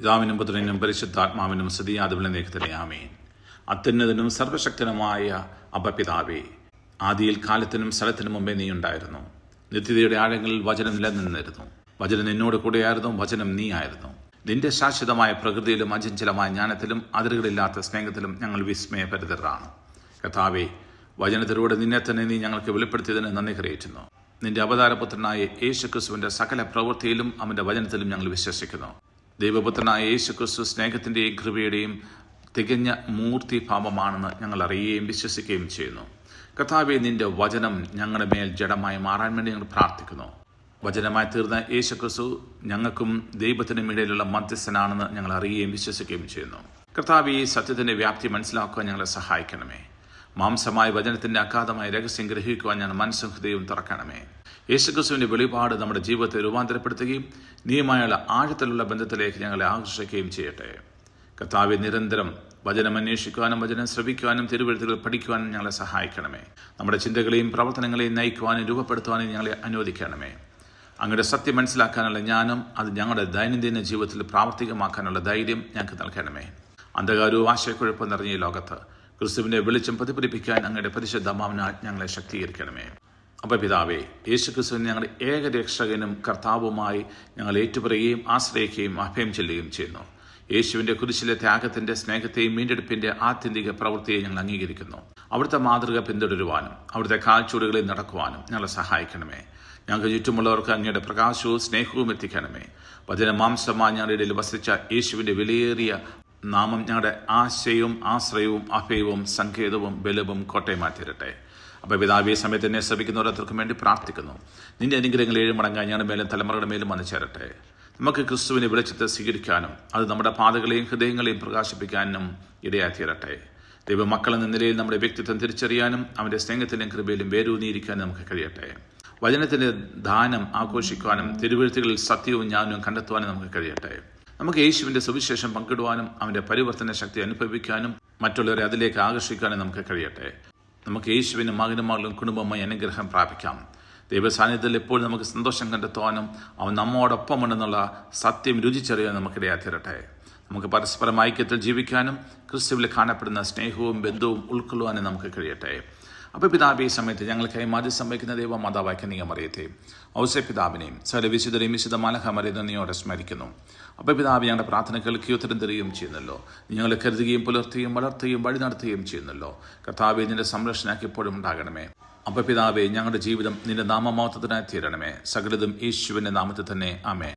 പിതാവിനും പുത്രനും പരിശുദ്ധാത്മാവിനും സ്തുതിയാതുവിലെ നേക്കത്തിലെ ആമേൻ. അത്യുന്നതനും സർവശക്തനുമായ അപപിതാവേ ആദിയിൽ കാലത്തിനും സ്ഥലത്തിനും മുമ്പേ നീ ഉണ്ടായിരുന്നു. നിത്യതയുടെ ആഴങ്ങളിൽ വചനം നിലനിന്നിരുന്നു. വചനം നിന്നോട് കൂടെയായിരുന്നു വചനം നീ ആയിരുന്നു. നിന്റെ ശാശ്വതമായ പ്രകൃതിയിലും അചഞ്ചലമായ ജ്ഞാനത്തിലും അതിരുകളില്ലാത്ത സ്നേഹത്തിലും ഞങ്ങൾ വിസ്മയപരിതരാണ് കഥാവേ വചനത്തിലൂടെ നിന്നെ തന്നെ നീ ഞങ്ങൾക്ക് വെളിപ്പെടുത്തിയതിന് നന്ദി കരയേറ്റുന്നു. നിന്റെ അവതാരപുത്രനായ യേശു ക്രിസ്തുവിന്റെ സകല പ്രവൃത്തിയിലും അവന്റെ വചനത്തിലും ഞങ്ങൾ വിശ്വസിക്കുന്നു. ദൈവപുത്രനായ യേശു ക്രിസ്തു സ്നേഹത്തിന്റെയും കൃപയുടെയും തികഞ്ഞ മൂർത്തിഭാവമാണെന്ന് ഞങ്ങൾ അറിയുകയും വിശ്വസിക്കുകയും ചെയ്യുന്നു. കഥാവെ നിന്റെ വചനം ഞങ്ങളുടെ മേൽ ജഡമായി മാറാൻ വേണ്ടി ഞങ്ങൾ പ്രാർത്ഥിക്കുന്നു. വചനമായി തീർന്ന യേശു ക്രിസ്തു ഞങ്ങൾക്കും ദൈവത്തിനും ഇടയിലുള്ള മധ്യസ്ഥനാണെന്ന് ഞങ്ങൾ അറിയുകയും വിശ്വസിക്കുകയും ചെയ്യുന്നു. കർത്താവ് ഈ സത്യത്തിന്റെ വ്യാപ്തി മനസ്സിലാക്കുവാൻ ഞങ്ങളെ സഹായിക്കണമേ. മാംസമായ വചനത്തിന്റെ അഗാധമായ രഹസ്യം ഗ്രഹിക്കുവാൻ ഞാൻ മനസ്സും ഹൃദയവും തുറക്കണമേ. യേശുക്രിസ്തുവിന്റെ വെളിപാട് നമ്മുടെ ജീവിതത്തെ രൂപാന്തരപ്പെടുത്തുകയും നീയുമായുള്ള ആഴത്തിലുള്ള ബന്ധത്തിലേക്ക് ഞങ്ങളെ ആകർഷിക്കുകയും ചെയ്യട്ടെ. കർത്താവെ നിരന്തരം വചനം അന്വേഷിക്കുവാനും വചനം ശ്രവിക്കുവാനും തിരുവഴുത്തുകൾ പഠിക്കുവാനും ഞങ്ങളെ സഹായിക്കണമേ. നമ്മുടെ ചിന്തകളെയും പ്രവർത്തനങ്ങളെയും നയിക്കുവാനും രൂപപ്പെടുത്തുവാനും ഞങ്ങളെ അനുവദിക്കണമേ. അങ്ങയുടെ സത്യം മനസ്സിലാക്കാനുള്ള ജ്ഞാനം അത് ഞങ്ങളുടെ ദൈനംദിന ജീവിതത്തിൽ പ്രാവർത്തികമാക്കാനുള്ള ധൈര്യം ഞങ്ങൾക്ക് നൽകണമേ. അന്ധകാരവും ആശയക്കുഴപ്പം നിറഞ്ഞ ലോകത്ത് ക്രിസ്തുവിനെ വെളിച്ചം പ്രതിഫലിപ്പിക്കാൻ അങ്ങയുടെ പരിശുദ്ധമാവിനാൽ ഞങ്ങളെ ശക്തീകരിക്കണമേ. അപ്പൊ പിതാവേ യേശു ക്രിസ്തുവിനെ ഞങ്ങളുടെ ഏക രക്ഷകനും കർത്താവുമായി ഞങ്ങൾ ഏറ്റുപറയുകയും ആശ്രയിക്കുകയും അഭയം ചെല്ലുകയും ചെയ്യുന്നു. യേശുവിന്റെ കുരിശിലെ ത്യാഗത്തിന്റെ സ്നേഹത്തെയും വീണ്ടെടുപ്പിന്റെ ആത്യന്തിക പ്രവൃത്തിയെ ഞങ്ങൾ അംഗീകരിക്കുന്നു. അവിടുത്തെ മാതൃക പിന്തുടരുവാനും അവിടുത്തെ കാൽച്ചൂടുകളിൽ നടക്കുവാനും ഞങ്ങളെ സഹായിക്കണമേ. ഞങ്ങൾക്ക് ചുറ്റുമുള്ളവർക്ക് അങ്ങയുടെ പ്രകാശവും സ്നേഹവും എത്തിക്കണമേ. വചന മാംസമായ ഞങ്ങളുടെ ഇടയിൽ വസിച്ച യേശുവിന്റെ വിലയേറിയ നാമം ഞങ്ങളുടെ ആശയവും ആശ്രയവും അഭയവും സങ്കേതവും ബലവും കോട്ടയം മാറ്റിരട്ടെ അപ്പോൾ പിതാവിയെ സമയത്ത് എന്നെ ശ്രമിക്കുന്ന ഓരോരുത്തർക്കും വേണ്ടി പ്രാർത്ഥിക്കുന്നു. നിന്റെ അനുഗ്രഹങ്ങൾ ഏഴ് മടങ്ങാൻ ഞങ്ങളുടെ മേലും തലമുറയുടെ മേലും വന്നു ചേരട്ടെ നമുക്ക് ക്രിസ്തുവിനെ വെളിച്ചത്തെ സ്വീകരിക്കാനും അത് നമ്മുടെ പാതകളെയും ഹൃദയങ്ങളെയും പ്രകാശിപ്പിക്കാനും ഇടയായി തീരട്ടെ ദൈവമക്കൾ എന്ന നിലയിൽ നമ്മുടെ വ്യക്തിത്വം തിരിച്ചറിയാനും അവന്റെ സ്നേഹത്തിലും കൃപയിലും വേരൂന്നിയിരിക്കാനും നമുക്ക് കഴിയട്ടെ. വചനത്തിന്റെ ദാനം ആഘോഷിക്കുവാനും തിരുവഴുത്തുകളിൽ സത്യവും ജ്ഞാനവും കണ്ടെത്തുവാനും നമുക്ക് കഴിയട്ടെ. നമുക്ക് യേശുവിന്റെ സുവിശേഷം പങ്കിടുവാനും അവന്റെ പരിവർത്തന ശക്തി അനുഭവിക്കാനും മറ്റുള്ളവരെ അതിലേക്ക് ആകർഷിക്കാനും നമുക്ക് കഴിയട്ടെ. നമുക്ക് യേശുവിനും മകനുമാകളും കുടുംബമായി അനുഗ്രഹം പ്രാപിക്കാം. ദൈവസാന്നിധ്യത്തിൽ എപ്പോഴും നമുക്ക് സന്തോഷം കണ്ടെത്തുവാനും അവൻ നമ്മോടൊപ്പമുണ്ടെന്നുള്ള സത്യം രുചിച്ചറിയാൻ നമുക്കിടയാത്തിരട്ടെ നമുക്ക് പരസ്പരം ഐക്യത്തിൽ ജീവിക്കാനും ക്രിസ്തുവിൽ കാണപ്പെടുന്ന സ്നേഹവും ബന്ധവും ഉൾക്കൊള്ളുവാനും നമുക്ക് കഴിയട്ടെ. അപ്പോൾ പിതാബ് ഈ സമയത്ത് ഞങ്ങൾക്കായി മാറ്റി സംഭവിക്കുന്ന ദൈവ മാതാവാക്യ നീ അറിയത്തെ ഔസെ പിതാവിനെയും സകല വിശുദ്ധരെയും വിശുദ്ധ മാലഹമരെ നന്ദിയോടെ സ്മരിക്കുന്നു. അപ്പോൾ പിതാവ് ഞങ്ങളുടെ പ്രാർത്ഥന കേൾക്കുകയും ഉത്തരം തരികയും ചെയ്യുന്നല്ലോ. ഞങ്ങൾ കരുതുകയും പുലർത്തുകയും വളർത്തുകയും വഴി നടത്തുകയും ചെയ്യുന്നല്ലോ. കർത്താവെ നിന്റെ സംരക്ഷണയ്ക്ക് എപ്പോഴും ഉണ്ടാകണമേ. അപ്പോൾ പിതാവെ ഞങ്ങളുടെ ജീവിതം നിന്റെ നാമമാത്രത്തിനായി തീരണമേ. സകലതും യേശുവിന്റെ നാമത്തിൽ തന്നെ. അമേ